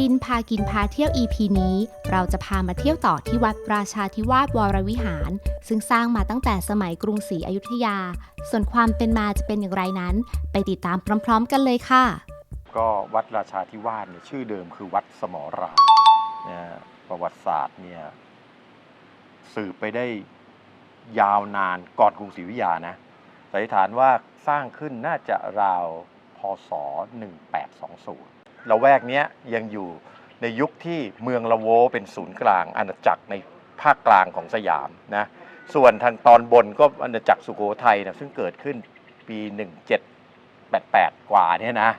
ดินพากินพาเที่ยว EP นี้ เราจะพามาเที่ยวต่อที่วัดราชาธิวาสวรวิหาร ซึ่งสร้างมาตั้งแต่สมัยกรุงศรีอยุธยา ส่วนความเป็นมาจะเป็นอย่างไรนั้น ไปติดตามพร้อม ๆ กันเลยค่ะ ก็วัดราชาธิวาสเนี่ยชื่อเดิมคือวัดสมรามนะประวัติศาสตร์เนี่ยสืบไปได้ยาวนานก่อนกรุงศรีอยุธยานะสันนิษฐานว่าสร้างขึ้นน่าจะราวพศ 1820 ละแวกเนี้ยยังอยู่ในยุคที่เมืองละโวเป็นศูนย์กลางอาณาจักรในภาคกลางของสยามนะส่วนทางตอนบนก็อาณาจักรสุโขทัยนะซึ่งเกิดขึ้นปี 1788 กว่าเนี่ยนะ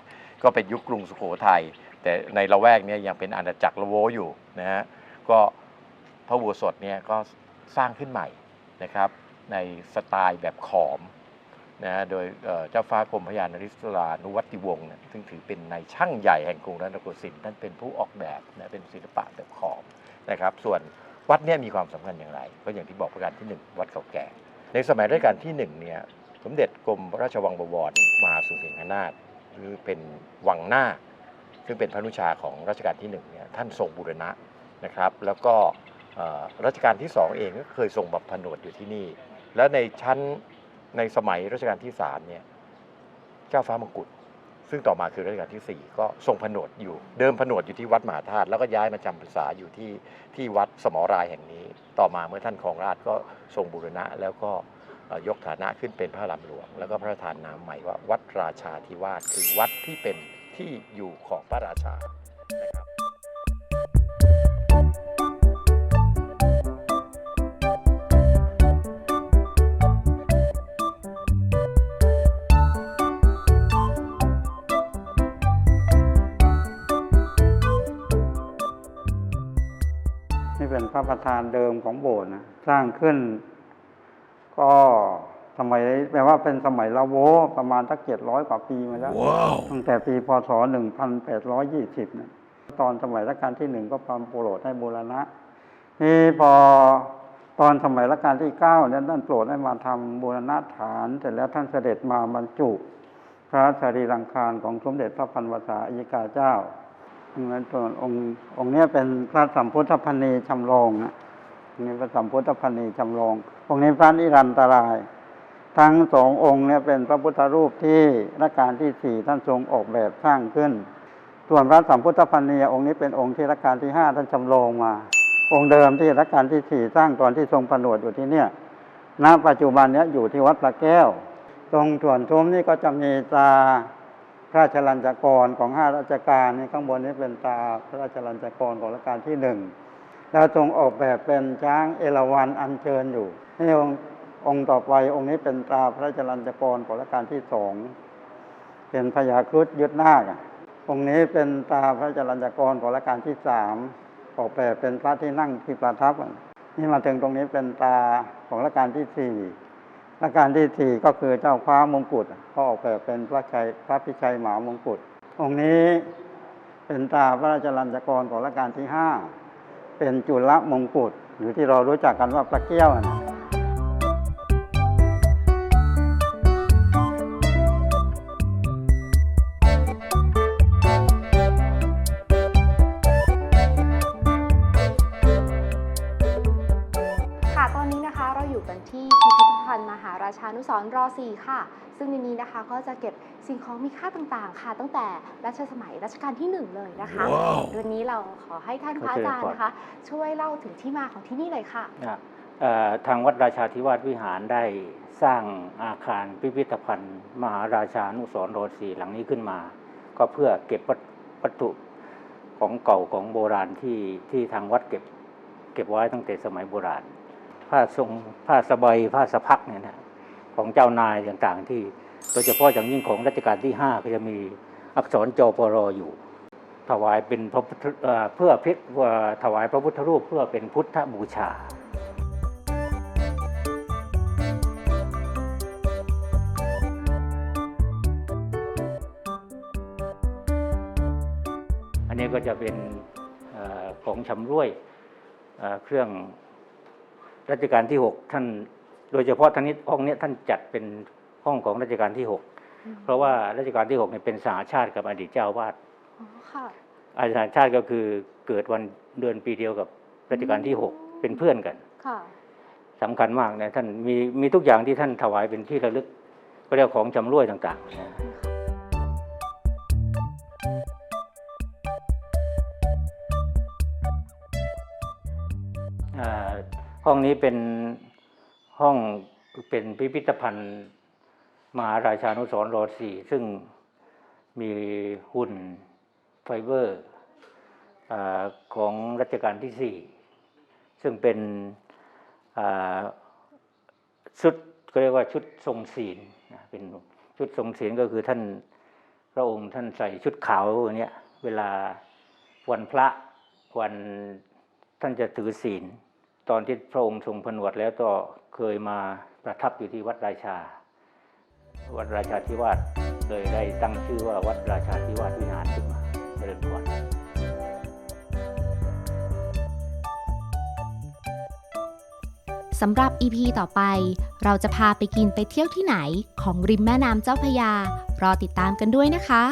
ก็เป็นยุคกรุงสุโขทัยแต่ในละแวกนี้ยังเป็นอาณาจักรละโวอยู่นะฮะก็พระอุโบสถเนี่ยก็สร้างขึ้นใหม่นะครับในสไตล์แบบขอม นะฮะโดยเจ้าฟ้ากรมพยานริศรานุวัติวงศ์นี่ยซึ่งถือเป็นนายช่างใหญ่แห่งกรุงรัตนโกสินทร์ท่านเป็นผู้ออกแบบนะเป็นศิลปะแบบขอมนะครับ ส่วนวัดเนี่ยมีความสำคัญอย่างไร ก็อย่างที่บอกประการที่หนึ่งวัดเก่าแก่ ในสมัยรัชกาลที่หนึ่งเนี่ยสมเด็จกรมราชวังบวรมหาสุสิงหนาถหรือเป็นวังหน้า ซึ่งเป็นพระนุชาของรัชกาลที่หนึ่งเนี่ยท่านทรงบูรณะนะครับ แล้วก็รัชกาลที่สองเองก็เคยทรงบัพผนวดอยู่ที่นี่ แล้วในชั้น ในสมัยรัชกาลที่สามเนี่ยเจ้าฟ้ามงกุฎซึ่งต่อมาคือรัชกาลที่สี่ก็ทรงผนวดอยู่ เดิมผนวดอยู่ที่วัดมหาธาตุแล้วก็ย้ายมาจำพรรษาอยู่ที่ที่วัดสมอรายแห่งนี้ ต่อมาเมื่อท่านครองราชก็ทรงบูรณะ แล้วก็ยกฐานะขึ้นเป็นพระลำหลวง แล้วก็พระราชทานนามใหม่ว่าวัดราชาธิวาสคือวัดที่เป็นที่อยู่ของพระราชานะครับ ระประธานเดิมของโบสถ์นะสร้างขึ้น ก็สมัยแปลว่าเป็นสมัยละโวประมาณสักเจ็ดร้อยกว่าปีมาแล้วตั้งแต่ปีพศหนึ่งพันแปดร้อยยี่สิบนะตอนสมัยรัชกาลที่หนึ่งก็ความโปรดให้บูรณะ นี่พอตอนสมัยรัชกาลที่เก้าเนี่ยท่านโปรดให้มาทำบูรณะฐาน เสร็จแล้วท่านเสด็จมาบรรจุ พระสรีรังคารของสมเด็จพระพันวษาอัยกาเจ้า นั้นตัวองค์องค์นี้เป็นพระสัมพุทธพันนีจำลองนะนี่พระสัมพุทธพันนีจำลอง องค์นี้พระนิรันตราย ทั้งสององค์เนี่ยเป็นพระพุทธรูปที่รัชกาลที่สี่ท่านทรงออกแบบสร้างขึ้น ส่วนพระสัมพุทธพันนีองค์นี้เป็นองค์ที่รัชกาลที่ห้าท่านจำลองมา องค์เดิมที่รัชกาลที่สี่สร้างตอนที่ทรงผนวดอยู่ที่เนี่ยณปัจจุบันเนี้ยอยู่ที่วัดพระแก้ว ตรงส่วนทุ่มนี่ก็จะมีตา พระราชลัญจกรของห้าราชการนี่ข้างบนนี้เป็นตาพระราชลัญจกรของรัชกาลที่หนึ่งแล้วทรงออกแบบเป็นช้างเอราวัณอัญเชิญอยู่นี่องค์องค์ต่อไปองค์นี้เป็นตาพระราชลัญจกรของรัชกาลที่สองเป็นพญาครุฑยึดนาคอะองค์นี้เป็นตาพระราชลัญจกรของรัชกาลที่สามออกแบบเป็นพระที่นั่งที่ประทับนี่มาถึงตรงนี้เป็นตาของรัชกาลที่สี่ รัชกาลที่สี่ก็คือเจ้าคว้ามงกุฎก็ออกแบบเป็นพระชัยพระพิชัยหมามงกุฎองค์นี้เป็นตาพระราชลัญจกรของรัชกาลที่ห้าเป็นจุลมงกุฎหรือที่เรารู้จักกันว่าพระเกี้ยวนะค่ะ ชานุสรณ์ร4ค่ะ ซึ่งในนี้นะคะก็จะเก็บสิ่งของมีค่าต่างๆ ค่ะ ตั้งแต่รัชสมัยรัชกาลที่ 1 เลยนะคะวันนี้เราขอให้ท่านพระอาจารย์นะคะ ช่วยเล่าถึงที่มาของที่นี่เลยค่ะนะเอ่อทางวัดราชาธิวาสวิหารได้สร้างอาคารพิพิธภัณฑ์ มหาราชานุสรณ์โรสีหลังนี้ขึ้นมา ก็เพื่อเก็บวัตวัตถุของเก่าของโบราณที่ที่ทางวัดเก็บเก็บไว้ตั้งแต่สมัยโบราณ ผ้าทรงผ้าสบายผ้าสะพักเนี่ยนะ ของเจ้านายต่างๆ ที่โดยเฉพาะอย่างยิ่งของรัชกาลที่ 5 ก็จะมีอักษรจปรออยู่ ถวายเป็นพระพุทธเพื่อพิถวายพระพุทธรูปเพื่อเป็นพุทธบูชาอันนี้ก็จะเป็นอของชำร่วยเอ่อเครื่องรัชกาลที่ 6 ท่าน โดยเฉพาะท่านนี้ห้องเนี้ยท่านจัดเป็นห้องของรัชกาลที่ 6 เพราะว่ารัชกาลที่6เนี่ยเป็นสหาชาติกับอดีตเจ้าอาวาดอ๋อค่ะอาจารย์ชาติก็คือเกิดวันเดือนปีเดียวกับรัชกาลที่หกเป็นเพื่อนกันค่ะสำคัญมากนะท่านมีมีทุกอย่างที่ท่านถวายเป็นที่ระลึก ก็เรียกของจำรวยต่างๆนะอ่าห้องนี้เป็น ห้องเป็นพิพิธภัณฑ์มหาราชานุสรรอสี่ซึ่งมีหุ่นไฟเบอร์อของรัชกาลที่สี่ซึ่งเป็นชุดก็เรียกว่าชุดทรงศีลเป็นชุดทรงศีลก็คือท่านพระองค์ท่านใส่ชุดขาวเนี้ยเวลาวันพระวันท่านจะถือศีล ตอนที่พระองค์ทรงผนวดแล้วก็ เคยมาประทับอยู่ที่วัดราชา วัดราชาธิวาสเลยได้ตั้งชื่อว่าวัดราชาธิวาสวิหารขึ้นมาเจริญพรสำหรับ EP ต่อไป เราจะพาไปกินไปเที่ยวที่ไหนของริมแม่น้ำเจ้าพยา รอติดตามกันด้วยนะคะ